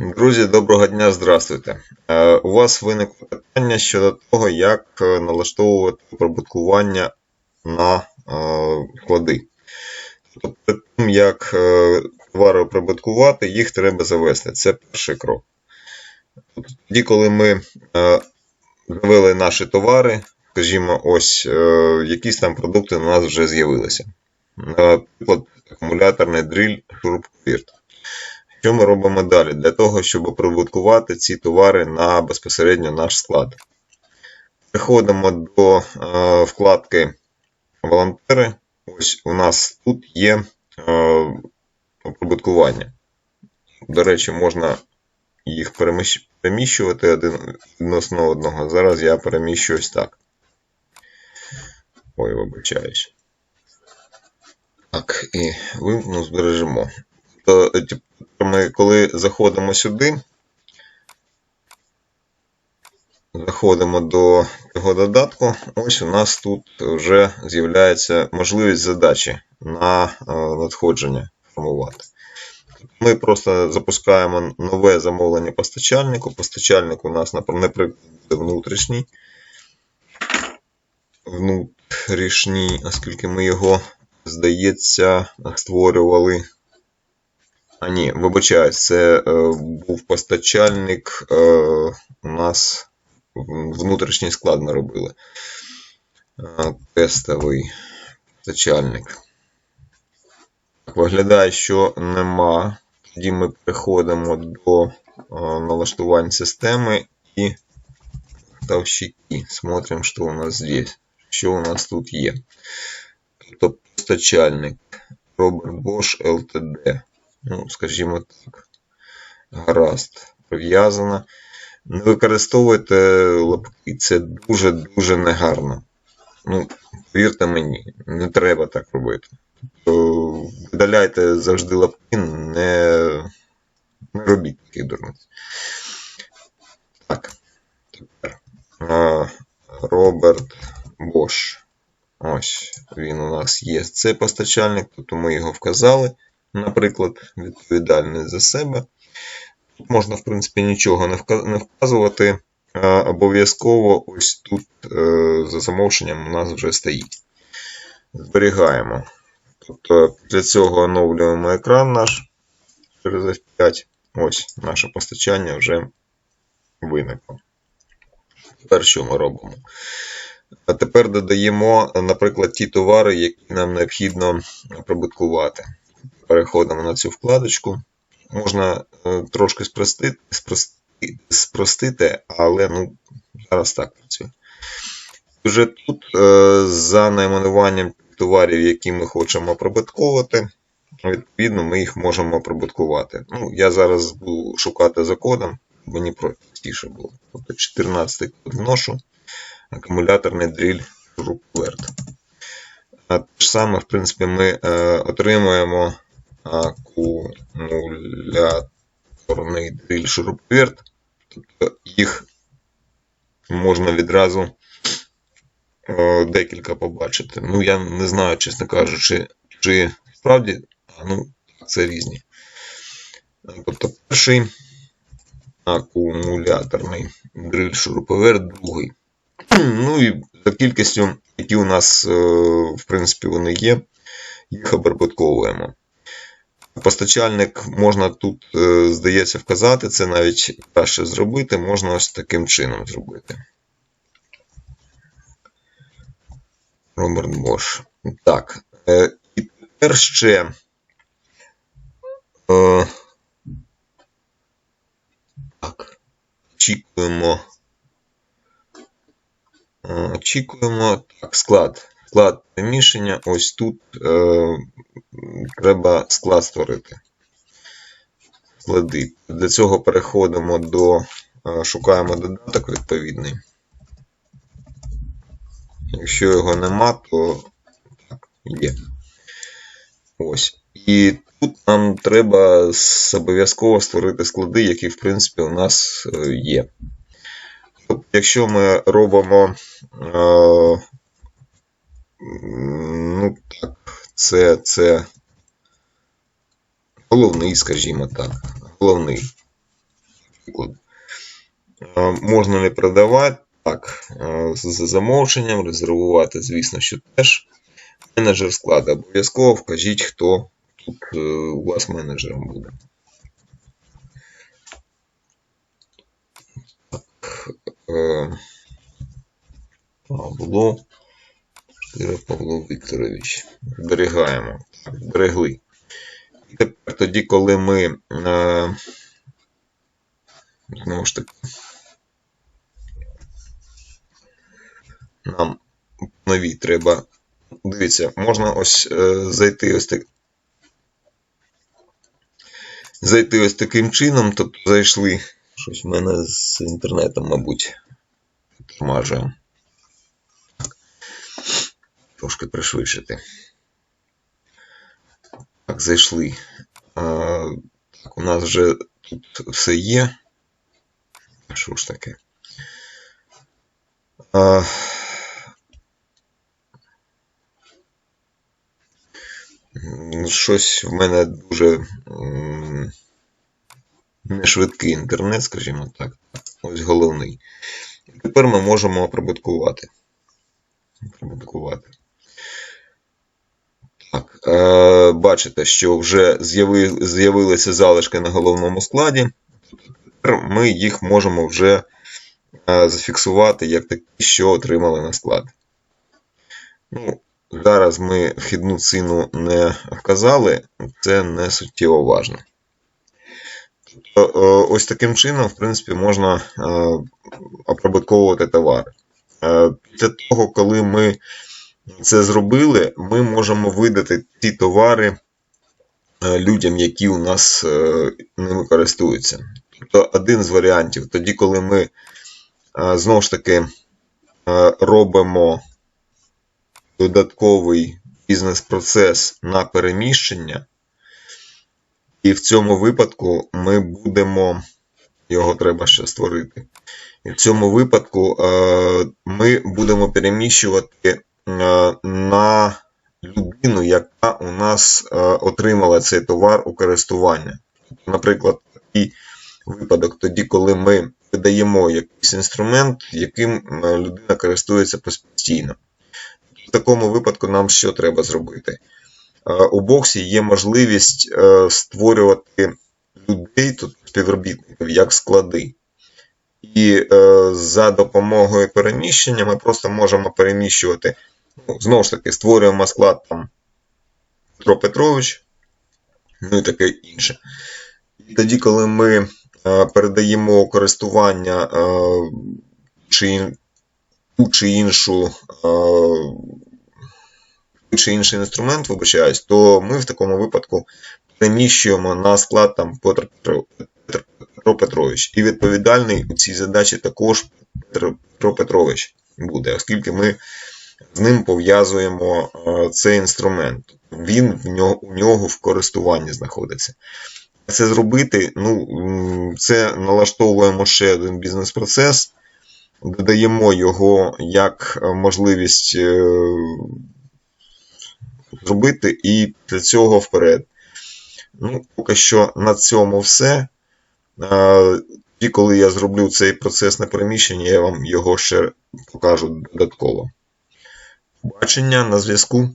Друзі, доброго дня, здравствуйте. Е, У вас виникло питання щодо того, як е, налаштовувати прибуткування на е, склади. Тобто, перед тим, як товари прибуткувати, їх треба завести. Це перший крок. Тобто, Тоді, коли ми завели наші товари, скажімо, ось якісь там продукти у нас вже з'явилися. Наприклад, акумуляторний дриль шуруповерт. Що ми робимо далі? Для того, щоб прибуткувати ці товари на безпосередньо наш склад. Переходимо до е, вкладки Волонтери. Ось у нас тут є е, прибуткування. До речі, можна їх переміщувати один відносно одного. Зараз я переміщу ось так. Ой, вибачаюсь. Так, і вимкну, збережемо. То, ми коли заходимо сюди, заходимо до цього додатку, ось у нас тут вже з'являється можливість задачі на е, надходження формувати. Ми просто запускаємо нове замовлення постачальнику. Постачальник у нас, наприклад, внутрішній. Внутрішній, оскільки ми його, здається, створювали. А ні, вибачаюсь, це е, був постачальник. Е, у нас внутрішній склад ми робили. Е, тестовий постачальник. Так, виглядає, що нема. Тоді ми переходимо до е, налаштувань системи і ставщики. Смотрим, що у нас здесь. Що у нас тут є. Тобто постачальник Robert Bosch LTD ну, скажімо так, гаразд, прив'язана. Не використовуйте лапки, це дуже-дуже негарно. Ну, повірте мені, не треба так робити. Тобто, видаляйте завжди лапки, не, не робіть таких дурниць. Так, тепер. Роберт Бош. Ось він у нас є. Це постачальник, тобто ми його вказали наприклад, відповідальний за себе. Тут можна, в принципі, нічого не вказувати. Обов'язково ось тут е, за замовченням у нас вже стоїть. Зберігаємо. Тобто для цього оновлюємо екран наш через F5. Ось наше постачання вже виникло. Тепер що ми робимо? А тепер додаємо, наприклад, ті товари, які нам необхідно прибуткувати переходимо на цю вкладочку. Можна е, трошки спростити, спрости- спростити, але ну, зараз так працює. Вже тут е, за найменуванням товарів, які ми хочемо прибутковувати, відповідно, ми їх можемо прибуткувати. Ну, я зараз буду шукати за кодом, мені простіше було. Тобто 14 код вношу, акумуляторний дріль шуруповерт. А те ж саме, в принципі, ми е, отримуємо акумуляторний дриль шуруповерт. Тобто їх можна відразу е, декілька побачити. Ну, я не знаю, чесно кажучи, чи справді, ну, це різні. Тобто перший акумуляторний дриль шуруповерт, другий. Ну і за кількістю, які у нас, е, в принципі, вони є, їх обрабатковуємо. Постачальник можна тут, е, здається, вказати, це навіть краще зробити, можна ось таким чином зробити. Роберт Бош. Так. е, І тепер ще. е, Так. Очікуємо. Очікуємо. Так, склад. Склад приміщення. Ось тут е, треба склад створити. Склади. Для цього переходимо до. е, Шукаємо додаток відповідний. Якщо його нема, то так, є. Ось. І тут нам треба обов'язково створити склади, які, в принципі, у нас е, є. Якщо ми робимо. Е, ну так, це, це головний, скажімо так. Головний. Е, Можна не продавати, так, е, з з замовченням, резервувати, звісно, що теж. Менеджер складу. Обов'язково вкажіть, хто тут е, у вас менеджером буде. Так, е, Павло. Павло Вікторович. Зберігаємо. Так, зберегли. І тепер тоді, коли ми е, знову ж таки нам нові треба. Дивіться, можна ось е, зайти ось так. Зайти ось таким чином, тобто зайшли. Щось в мене з інтернетом, мабуть, тормажує. Трошки пришвидшити. Так, зайшли. А, так, у нас вже тут все є. Що ж таке? А, щось в мене дуже не швидкий інтернет, скажімо так. Ось головний. Тепер ми можемо оприбуткувати. Оприбуткувати. Е, бачите, що вже з'яви, з'явилися залишки на головному складі. Тепер ми їх можемо вже е, зафіксувати як такі, що отримали на склад. Ну, зараз ми вхідну ціну не вказали, це не суттєво важно. Е, ось таким чином, в принципі, можна оприбутковувати товари. Після того, коли ми це зробили, ми можемо видати ті товари е, людям, які у нас е, ними користуються. Тобто один з варіантів, тоді, коли ми е, знову ж таки робимо додатковий бізнес-процес на переміщення, і в цьому випадку ми будемо, його треба ще створити. І в цьому випадку ми будемо переміщувати на людину, яка у нас е, отримала цей товар у користування. Наприклад, такий випадок тоді, коли ми видаємо якийсь інструмент, яким е, людина користується постійно. В такому випадку нам що треба зробити? Е, У боксі є можливість е, створювати людей, тут співробітників, як склади. І е, за допомогою переміщення ми просто можемо переміщувати. Ну, знову ж таки, створюємо склад там Петро Петрович, ну і таке інше. І тоді, коли ми е, передаємо користування е, чи, ту чи іншу. Е, чи інший інструмент, вибачаюсь, то ми в такому випадку переміщуємо на склад там Петро, Петро, Петро Петрович. І відповідальний у цій задачі також Петро Петрович буде, оскільки ми з ним пов'язуємо е, цей інструмент. Він в нього, у нього в користуванні знаходиться. Це зробити, ну, це налаштовуємо ще один бізнес-процес, додаємо його як е, можливість е, зробити, і для цього вперед. Ну, поки що на цьому все. Тоді, коли я зроблю цей процес на переміщення, я вам його ще покажу додатково. Бачення на зв'язку.